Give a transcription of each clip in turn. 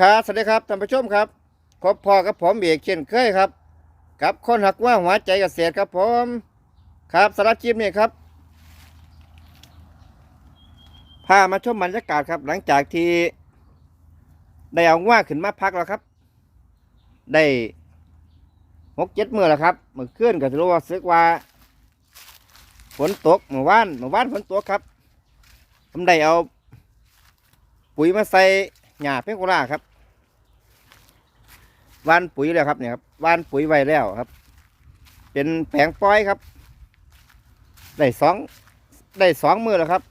ครับสวัสดีครับท่านผู้ชมครับพบพอกับผมเอกเช่นเคยครับ กับคนหักว่าหัวใจเกษตรครับผมครับสารบคลิปนี้ครับพามาชมบรรยากาศครับ หลังจากที่ได้เอาว่าขึ้นมาพักแล้วครับ ได้หกเจ็ดมือแล้วครับเมื่อคืนก็ถือว่าสึกว่าฝนตกเมื่อวานเมื่อวานฝนตกครับผมได้เอาปุ๋ยมาใส่ หญ้าเพงโกราครับวานปุ๋ยแล้วครับเนี่ยครับวานปุ๋ยไว้แล้วครับ เป็นแผงปล่อยครับ ได้สองได้สองมือแล้วครับ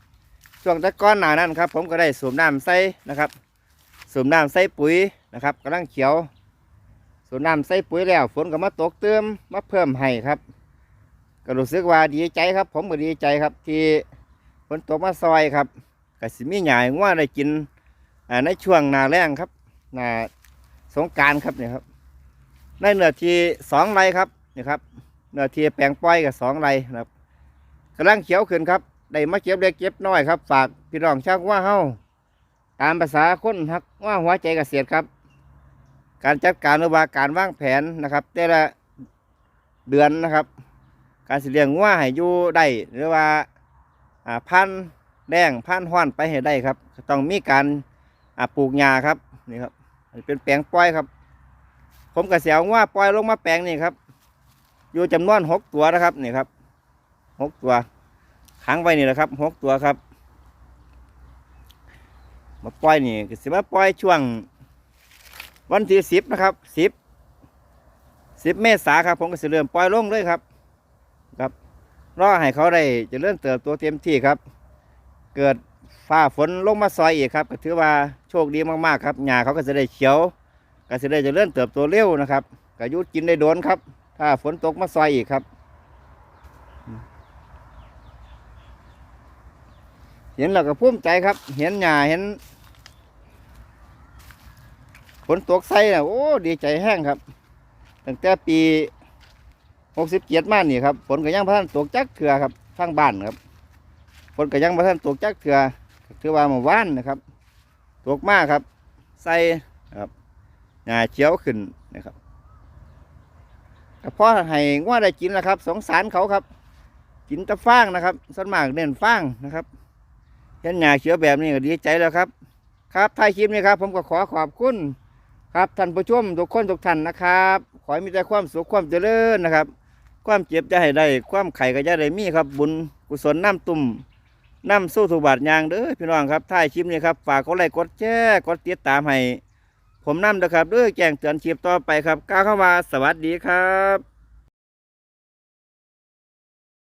ช่วงต่ก้อนหนานั้นครับ ผมก็ได้สูบน้ำใส่นะครับ สูบน้ำใส่ปุ๋ยนะครับกำลังเขียว สูบน้ำใส่ปุ๋ยแล้ว ฝนก็มาตกเติมมาเพิ่มให้ครับก็รู้สึกว่าดีใจครับ ผมก็ดีใจครับ ที่ฝนตกมาซอยครับก็สิมีหญ้าให้ง่วได้กิน ในช่วงนาแรงครับนาสงการครับเนี่ยครับในเนื้อที่สองไรครับนี่ครับเนื้อที่แปลงปล่อยกับสองไรนะครับกำลังเขียวขึ้นครับได้มาเก็บเล็กเก็บน้อยครับฝากพี่น้องชาวว่าเฮาตามภาษาคนฮักว่าหัวใจเกษตรครับ การจัดการรือว่าการวางแผนนะครับ แต่ละเดือนนะครับ การสิเลี้ยงว่าให้อยู่ได้หรือว่าอ่าพันแดงพันห้อนไปให้ได้ครับ ต้องมีการ อ่าปลูกหญ้าครับนี่ครับเป็นแปลงปล่อยครับ ผมกระเสียวว่าปล่อยลงมาแปลงนี่ครับ อยู่จำนวนหกตัวนะครับนี่ครับหกตัวขังไว้นี่แหละครับหกตัวครับ มาปล่อยนี่ก็สิมาปล่อยช่วง วันที่สิบนะครับสิบสิบเมษาครับผมก็สิเริ่มปล่อยลงเลยครับ ครับรอให้เขาได้จะเริ่มเติบโตเต็มที่ครับ เกิด ฟ้าฝนลงมาซอยอีกครับก็ถือว่าโชคดีมากๆครับหญ้าเขาก็จะได้เขียวก็จะได้จะเริ่มเติบโตเร็วนะครับก็ยุดกินได้โดนครับ ถ้าฝนตกมาซอยอีกครับ เห็นแล้วก็ภูมิใจครับ เห็นหญ้าเห็นฝนตกใส่นะโอ้ดีใจแห้งครับ ตั้งแต่ปีหกสิบเจ็ดมานี่ครับฝนก็ยังพันตกจักเถื่อครับทางบ้านครับ ฝนก็ยังบ่ทันตกจักเถื่อถือว่าเมื่อวานนะครับ ตกมากครับ ใส่ครับหญ้าเขียวขึ้นนะครับก็เพราะให้ง่วได้กินนะครับ สงสารเขาครับ กินตะฟางนะครับส่วนมากเน้นฟางนะครับเห็นหญ้าเขียวแบบนี้ก็ดีใจแล้วครับ ครับท้ายคลิปนี้ครับ ผมก็ขอขอบคุณครับท่านผู้ชมทุกคนทุกท่านนะครับ ขอให้มีแต่ความสุขความเจริญนะครับ ความเจ็บจะให้ได้ ความไข่ก็จะได้มีครับ บุญกุศลน้ำตุ่ม นำสู้ถูกบาทยางเด้อพี่น้องครับท้ายคลิปนี้ครับฝากกดไลค์กดแชร์กดติดตามให้ผมนำนะครับด้วยแจ้งเตือนคลิปต่อไปครับก้าวเข้ามาสวัสดีครับ